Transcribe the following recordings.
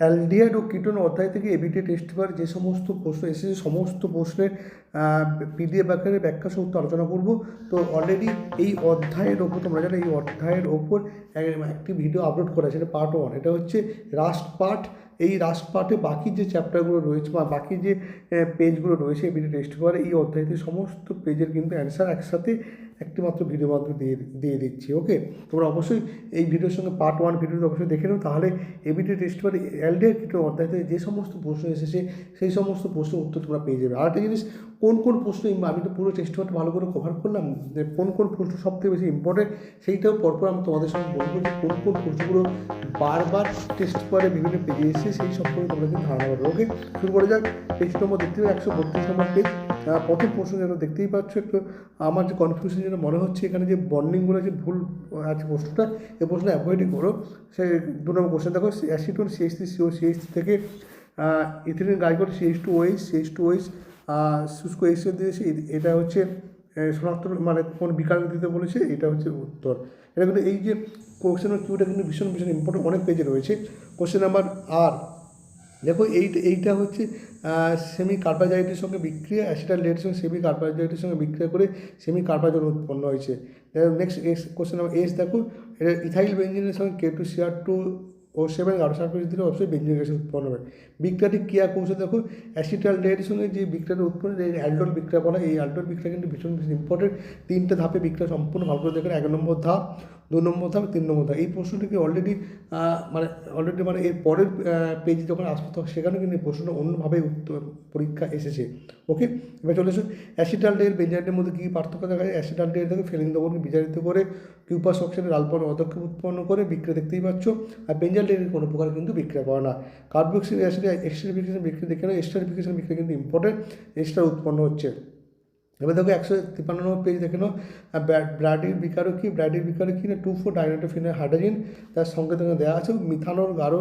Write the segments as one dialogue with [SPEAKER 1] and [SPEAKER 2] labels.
[SPEAKER 1] Aldehyde ও ketone অধ্যায় থেকে ABT test paper যে সমস্ত প্রশ্ন এসেছে, সমস্ত প্রশ্নের পিডিএফ আকারে ব্যাখ্যা সহ আলোচনা করব। তো অলরেডি এই অধ্যায়ের ওপর, তোমরা জানো এই অধ্যায়ের ওপর একটি ভিডিও আপলোড করা এটা পার্ট ওয়ান এটা হচ্ছে রাস্ট পার্ট এই পার্টে বাকি যে চ্যাপ্টারগুলো রয়েছে বা বাকি যে পেজগুলো রয়েছে এবিটি টেস্ট পেপারে এই অধ্যায়তে সমস্ত পেজের কিন্তু অ্যান্সার একসাথে একটি মাত্র ভিডিও মাধ্যমে দিয়ে দিয়ে দিচ্ছি ওকে তোমরা অবশ্যই এই ভিডিওর সঙ্গে পার্ট ওয়ান ভিডিওটা অবশ্যই দেখে নাও, তাহলে এবিটি টেস্ট পেপারে এলডিআর কিটোর অধ্যায়তে যে সমস্ত প্রশ্ন এসেছে, সেই সমস্ত প্রশ্নের উত্তর তোমরা পেয়ে যাবে। আর একটা জিনিস, কোন কোন প্রশ্ন আমি তো পুরো টেস্ট পেপারটা ভালো করে কভার করলাম, যে কোন কোন প্রশ্ন সবথেকে বেশি ইম্পর্টেন্ট সেইটাও পরপর আমি তোমাদের সঙ্গে বলব যে কোন কোন প্রশ্নগুলো বারবার টেস্ট পেপারে বিভিন্ন পেজে এসে সেই সম্পর্কে তোমরা কিন্তু ধারণা পাবে ওকে শুরু করে যাক পেজ নম্বর দেখতে হবে, একশো বত্রিশ নম্বর পেজ প্রথম প্রশ্ন যেন দেখতেই পাচ্ছ একটু, আমার যে কনফিউশন যেন মনে হচ্ছে এখানে যে বন্ডিংগুলো যে ভুল আছে প্রশ্নটা এই প্রশ্নটা অ্যাভয়েডই করো। সে দু নম্বর কোশ্চেন দেখো acetone CH three CO CH থেকে ইথিলিন গাইকোড CH two OH CH two OH শুষ্ক এইচ দিয়েছে এটা হচ্ছে শনাক্ত মানে কোন বিকার দিতে বলেছে, এটা হচ্ছে উত্তর। এটা কিন্তু এই যে কোশ্চেন কিউটা কিন্তু ভীষণ ভীষণ ইম্পর্টেন্ট অনেক পেজে রয়েছে। কোশ্চেন নাম্বার আর দেখো এইটা এইটা হচ্ছে সেমি কার্বাজাইটের সঙ্গে বিক্রিয়া অ্যাসিটাল লেটের সঙ্গে সেমি কার্বাজাইটের সঙ্গে বিক্রিয়া করে সেমি কার্বাজন উৎপন্ন হয়েছে। Next S question number S দেখো, এটা ইথাইল বেঞ্জিনের সঙ্গে K two CR two O seven গাঢ় সার্ফেস দিলে অবশ্যই বেঞ্জিন গ্যাসের উৎপন্ন হবে। বিক্রিয়াটি ক্রিয়া কৌশল দেখো অ্যাসিটাল ডেয়ারির সঙ্গে যে বিক্রিয়াটা উৎপন্ন, এই অ্যালডোল বিক্রিয়া বলা এই অ্যালডোল বিক্রিয়া কিন্তু ভীষণ ভীষণ ইম্পর্টেন্ট তিনটে ধাপে বিক্রিয়া সম্পূর্ণ ভালো করে দেখেন, এক নম্বর ধাপ, দু নম্বর ধাপ, তিন নম্বর ধাপ। এই প্রশ্নটিকে অলরেডি মানে অলরেডি মানে এর পরের পেজে যখন আসবে, তখন সেখানে কিন্তু এই প্রশ্নটা অন্যভাবে উত্তর পরীক্ষা এসেছে ওকে এবার চলে এসো অ্যাসিটালডের বেঞ্জাইটের মধ্যে কী পার্থক্য দেখা যায়? অ্যাসিটালডের থেকে ফেলিং দ্রবণকে বিচারিত করে কিউপাস অক্সাইডের আলপন অদক্ষেপ উৎপন্ন করে, বিক্রিয়া দেখতেই পাচ্ছ, আর বেঞ্জাল বেঞ্জালডের কোনো প্রকার কিন্তু বিক্রিয়া করে না। কার্বক্সিল অ্যাসিড এক্সট্রিফিকেশন বিক্রিয়া দেখে না এক্সট্রিফিকেশন বিক্রিয়া কিন্তু ইম্পর্টেন্ট এক্সট্রা উৎপন্ন হচ্ছে। এবার দেখো একশো তিপ্পান্ন নম্বর পেজ দেখে নাও। ব্র্যাডির বিকারও কি? ব্র্যাডির বিকারও কি? না টু ফোর ডাইনাটোফিনের হাইড্রোজেন তার সঙ্গে সঙ্গে দেওয়া আছে মিথানোর গাঢ়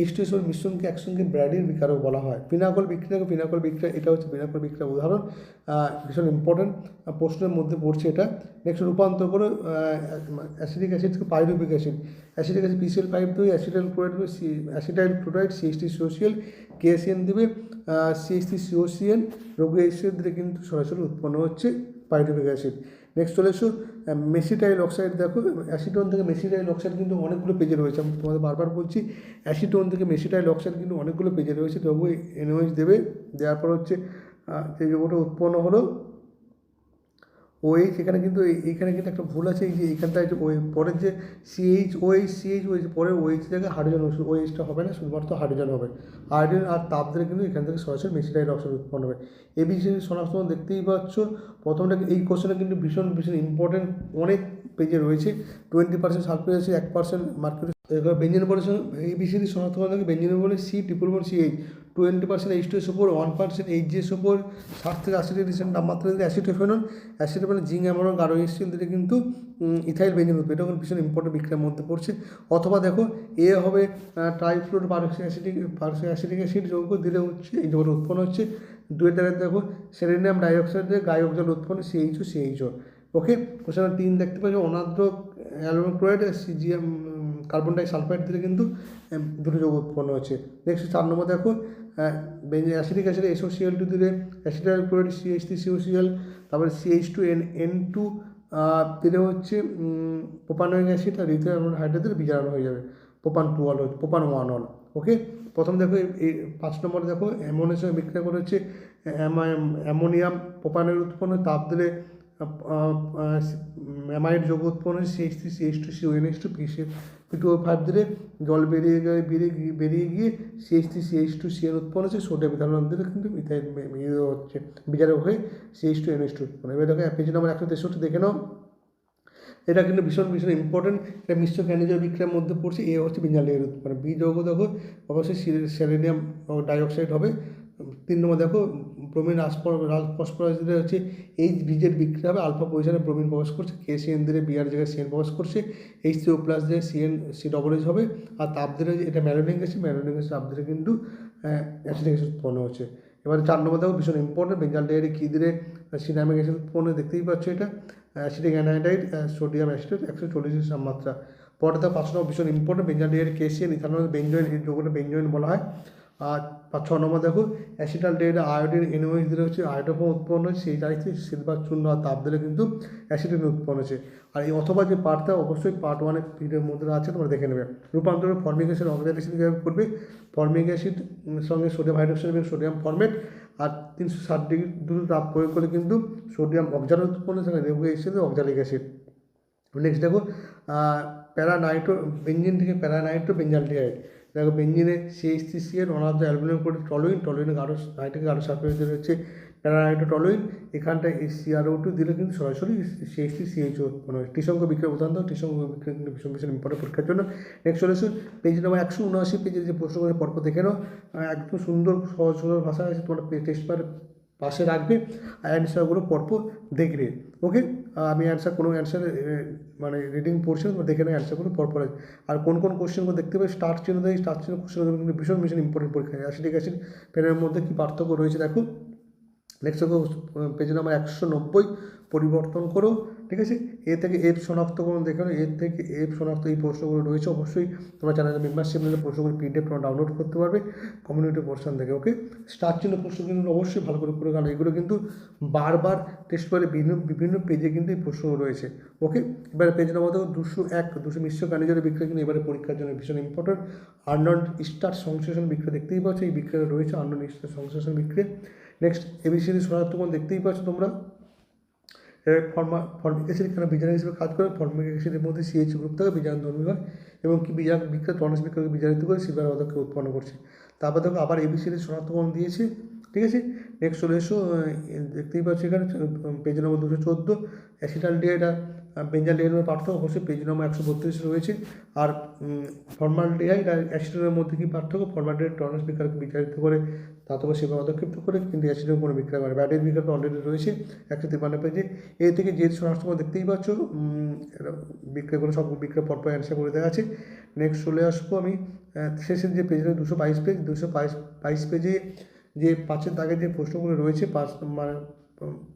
[SPEAKER 1] এইচটিএসওর মিশ্রণকে একসঙ্গে ব্র্যাডির বিকারও বলা হয়। পিনাকল বিক্রিয়া পিনাকল বিক্রিয়া এটা হচ্ছে পিনাকল বিক্রিয়া উদাহরণ। ভীষণ ইম্পর্টেন্ট প্রশ্নের মধ্যে পড়ছে এটা। নেক্সট রূপান্তর করে অ্যাসিডিক অ্যাসিড থেকে pyruvic acid. Acidic acid PCl five দিয়ে acetyl chloride acetyl chloride CST social KACN দিবে। সিএসটি সিওসিএন রোগ দিলে কিন্তু সরাসরি উৎপন্ন হচ্ছে পাইরুবিক অ্যাসিড নেক্সট চলে এসো মেসিটাইল অক্সাইড দেখো অ্যাসিটোন থেকে মেসিটাইল অক্সাইড কিন্তু অনেকগুলো পেজে রয়েছে। আমি তোমাদের বারবার বলছি অ্যাসিটোন থেকে মেসিটাইল অক্সাইড কিন্তু অনেকগুলো পেজে রয়েছে। তবু এনওএইচ দেবে, দেওয়ার পর হচ্ছে যে ওটা উৎপন্ন হলো ওএইচ এখানে কিন্তু এই- এইখানে কিন্তু একটা ভুল আছে, এই যে এইখানটায় যে ওই পরের যে সিএইচ ওএইচ সিএইচ ওএইচ পরে ওএইচ জায়গায় হাইড্রোজেন ওএইচটা হবে না, শুধুমাত্র হাইড্রোজেন হবে। হাইড্রোজেন আর তাপ দিলে কিন্তু এখান থেকে সরাসরি মেসিডাইড অক্সাইড উৎপন্ন হবে। এই বিষয়ে শনাক্তকরণ দেখতেই পাচ্ছ। প্রথমটা এই কোশ্চেনটা কিন্তু ভীষণ ভীষণ ইম্পর্টেন্ট অনেক পেজে রয়েছে। টোয়েন্টি পার্সেন্ট সালফেট আছে এক পার্সেন্ট মার্কেট এবার বেঞ্জিন বলে এই বিষয়টি শনাক্তকরণ থাকে বেঞ্জিন বলে C triple one C H twenty percent H two S ওপর one percent H G S ওপর ষাট থেকে আশি ডিগ্রি তাপমাত্রা দিলে অ্যাসিটোফেনন অ্যাসিটোফেনন জিঙ্ক গাঢ় স্টিল দিলে কিন্তু ইথাইল বেঞ্জিন উৎপন্ন এটা ভীষণ ইম্পর্টেন্ট বিক্রিয়ার মধ্যে পড়ছে। অথবা দেখো, এ হবে trifluoro peroxic acidic peroxic acidic acid যৌগ দিলে হচ্ছে, এই যৌগটা উৎপন্ন হচ্ছে। দুয়ের জায়গায় দেখো ডাইঅক্সাইড দিয়ে গায়ক জল উৎপন্ন সিএইচও সিএইচও ওকে কোশ্চেন তিন দেখতে পাচ্ছ অনাদ্র aluminium chloride CGM carbon die দিলে কিন্তু দুটো যৌগ উৎপন্ন হচ্ছে নেক্সট চার নম্বর দেখো অ্যাসিডিক অ্যাসিড এসোসিয়াল টু দিলে acidyl chloride CH three COCl তারপরে CH two N N two দিলে হচ্ছে প্রোপানোয়িক অ্যাসিড আর রিথিয়াম হাইড্রেট দিলে বিজারণ হয়ে যাবে। Propan two ol propan one ol okay প্রথম দেখো এই- পাঁচ নম্বরে দেখো, অ্যামোনিয়ার সঙ্গে বিক্রিয়া করে হচ্ছে অ্যামোনিয়াম প্রোপানের উৎপন্ন তাপ দিলে অ্যামাইড যোগ উৎপন্ন CH three CH two C ONS two P C P two five জল বেরিয়ে গিয়ে, বেরিয়ে বেরিয়ে গিয়ে CH three CH two C এর উৎপন্ন হচ্ছে সোডিয়াম দিলে কিন্তু মিথাইল ইয়ে হচ্ছে। বিচারক হয়ে সিএইচ টু এনএস টু উৎপন্ন। এবার দেখো, পেজ নম্বর একশো তেষট্টি দেখে নাও। এটা কিন্তু ভীষণ ভীষণ ইম্পর্টেন্ট এটা মিশ্র ক্যানিজয় বিক্রিয়ার মধ্যে পড়ছে, এ হচ্ছে বিঞ্জালের উৎপন্ন। বি যৌগ দেখো, অবশ্যই সেলেনিয়াম ডাইঅক্সাইড হবে। তিন নম্বর দেখো ব্রোমিন ফসফরাস দিলে হচ্ছে এইচ বীজের বিক্রিয়া হবে আলফা পজিশনে ব্রোমিন প্রবেশ করছে, কে সিএন দিলে বিআর জায়গায় সিএন প্রবেশ করছে, এইচ সিও প্লাস দিয়ে সিএন সি ডবল এইচ হবে, আর তাপ যে এটা ম্যারোনিং গ্যাস ম্যারোনিং গ্যাস তাপ দিলে কিন্তু অ্যাসিডিক অ্যাসিড উৎপন্ন হচ্ছে। এবারে চার নম্বর দেখো ভীষণ ইম্পর্টেন্ট বেঞ্জাল ডেয়ারি কী দিলে সিনামিক অ্যাসিড উৎপন্ন দেখতেই পাচ্ছ এটা অ্যাসিডিক অ্যানাইডাইড সোডিয়াম অ্যাসিডেট একশো চল্লিশের তাপমাত্রা পরেতে পাঁচ নম্বর ভীষণ ইম্পর্টেন্ট বেঞ্জালিয়ার কেসিয়ান ইথানল বেঞ্জয়েন এই বেঞ্জয়েন বলা হয়। আর ছ নম্বর দেখো অ্যাসিটাল ডেট আয়োডিন এনওএইচ দিলে হচ্ছে আয়োডোফোম উৎপন্ন হচ্ছে সেই জায়গাতে সিলভার চূর্ণ আর তাপ দিলে কিন্তু অ্যাসিডিন উৎপন্ন হচ্ছে। আর এই অথবা যে পার্টটা অবশ্যই পার্ট ওয়ানের পিরিয়ডের মধ্যে আছে, তোমরা দেখে নেবে। রূপান্তর ফর্মিক অ্যাসিড অক্সিডেশন কীভাবে করবে? ফর্মিক অ্যাসিড সঙ্গে সোডিয়াম হাইড্রোক্সাইড এবং সোডিয়াম ফর্মেট আর তিনশো ষাট ডিগ্রি দূরে তাপ প্রয়োগ করলে কিন্তু সোডিয়াম অক্সালেট উৎপন্ন সঙ্গে রেবু অ্যাসিড অক্সালিক অ্যাসিড নেক্সট দেখো প্যারানাইট্রো বেঞ্জিন থেকে প্যারানাইট্রো বেঞ্জালডিহাইড দেখো বেঞ্জিনে সিএইচ থ্রি সি এর অনার্ধ অ্যালুমিনিয়াম করে টলুইন টলুইনে গাঢ় নাইট্রিক গাঢ় সালফার হচ্ছে প্যারানাইট্রো টলুইন এখানটায় সিআরও টু দিলে কিন্তু সরাসরি সিএইচ থ্রি সিএইচ হয় টিসঙ্গ বিক্রিয়া উদাহরণ টিসঙ্গ বিক্রিয়া কিন্তু ভীষণ ভীষণ ইম্পর্টেন্ট পরীক্ষার জন্য। নেক্সট চলে আসুন পেজ নাম্বার একশো উনআশি পেজের যে প্রশ্নগুলো পরপর দেখে নাও। একদম সুন্দর, সহজ সরল ভাষা আছে তোমার পার পাশে রাখবে। আর অ্যান্সারগুলো পরপর দেখবে। ওকে আমি অ্যান্সার কোনো অ্যান্সার মানে রিডিং পড়ছি না, দেখে অ্যান্সার অ্যান্সারগুলো পরপর। আর কোন কোন কোশ্চেনগুলো দেখতে পাবে স্টার চিহ্ন দেয় স্টার চিহ্ন কোশ্চেন কিন্তু ভীষণ ভীষণ ইম্পর্টেন্ট পরীক্ষা অ্যাসিডিক অ্যাসিড পেনের মধ্যে কী পার্থক্য রয়েছে দেখো নেক্সট দেখো পেজ নাম্বার একশো নব্বই, পরিবর্তন করো ঠিক আছে? এ থেকে এফ শনাক্তকরণ দেখে এর থেকে এফ শনাক্ত এই প্রশ্নগুলো রয়েছে, অবশ্যই তোমরা চ্যানেলের মেম্বারশিপ নিলে প্রশ্নগুলো পিডিএফ তোমরা ডাউনলোড করতে পারবে কমিউনিটি পোর্শন থেকে ওকে স্টার চিহ্ন প্রশ্ন কিন্তু অবশ্যই ভালো করে করে কারণ এগুলো কিন্তু বারবার টেস্ট করে বিভিন্ন বিভিন্ন পেজে কিন্তু এই প্রশ্ন রয়েছে ওকে এবারে পেজ নাম্বার দেখো, দুশো এক, দুশো মিশ্র কানিজের বিক্রয় কিন্তু এবারে পরীক্ষার জন্য ভীষণ ইম্পর্টেন্ট আর্নল্ড স্টার সংশ্লেষণ বিক্রিয়া দেখতেই পাচ্ছ, এই বিক্রিয়া রয়েছে আর্নল্ড স্টার সংশ্লেষণ বিক্রিয়া। নেক্সট এবিসিডি শনাক্তকরণ দেখতেই পাচ্ছ তোমরা? ফর্মা ফর্মিক অ্যাসিড এখানে বিজারণ হিসেবে কাজ করে? ফর্মিক অ্যাসিডের মধ্যে সিএইচ গ্রুপ থেকে বিজারণ ধর্মী হয় এবং কি বিজার বিক্রিয়া টনস বিক্রিয়াকে বিজারিত করে সিলভার পদার্থকে উৎপন্ন করছে। তারপর দেখো আবার এবিসিডি শনাক্তকরণ দিয়েছে? ঠিক আছে? নেক্সট চলে এসো দেখতেই পাচ্ছ এখানে পেজ নম্বর দুশো চোদ্দ। অ্যাসিটাল ডিহাইড আর বেঞ্জাল ডিহাইডের পার্থক্য, অবশ্যই পেজ নম্বর একশো বত্রিশ রয়েছে। আর ফর্মাল ডিহাইড আর অ্যাসিডের মধ্যে কী পার্থক্য? ফর্মাল ডিহাইড টর্নাস বিক্রিয়াকে বিচারিত করে তারপর সেবা পদক্ষেপ করে কিন্তু অ্যাসিডের কোনো বিক্রিয়া করে ব্যাটের বিক্রিয়া অলরেডি রয়েছে। একশো তিপ্পান্ন পেজে এ থেকে যে শনাক্তকরণ দেখতেই পাচ্ছ করে সব বিক্রিয়া পরপর অ্যান্সার করে দেওয়া আছে। নেক্সট চলে আসব আমি শেষের যে পেজ দুশো বাইশ পেজ দুশো বাইশ বাইশ পেজে যে পাঁচের দাগে যে প্রশ্নগুলো রয়েছে, পাঁচ মানে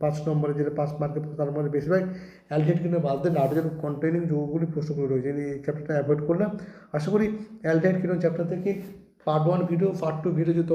[SPEAKER 1] পাঁচ নম্বরে যেটা পাঁচ মার্কের তার মধ্যে বেশিরভাগ অ্যালডেট কিন্তু বাদ দিয়ে নাইট্রোজেন কন্টেনিং যৌগগুলি প্রশ্নগুলো রয়েছে। এই চ্যাপ্টারটা অ্যাভয়েড করলাম। আশা করি অ্যালডেট কিন্তু চ্যাপ্টার থেকে part one video part two video যদি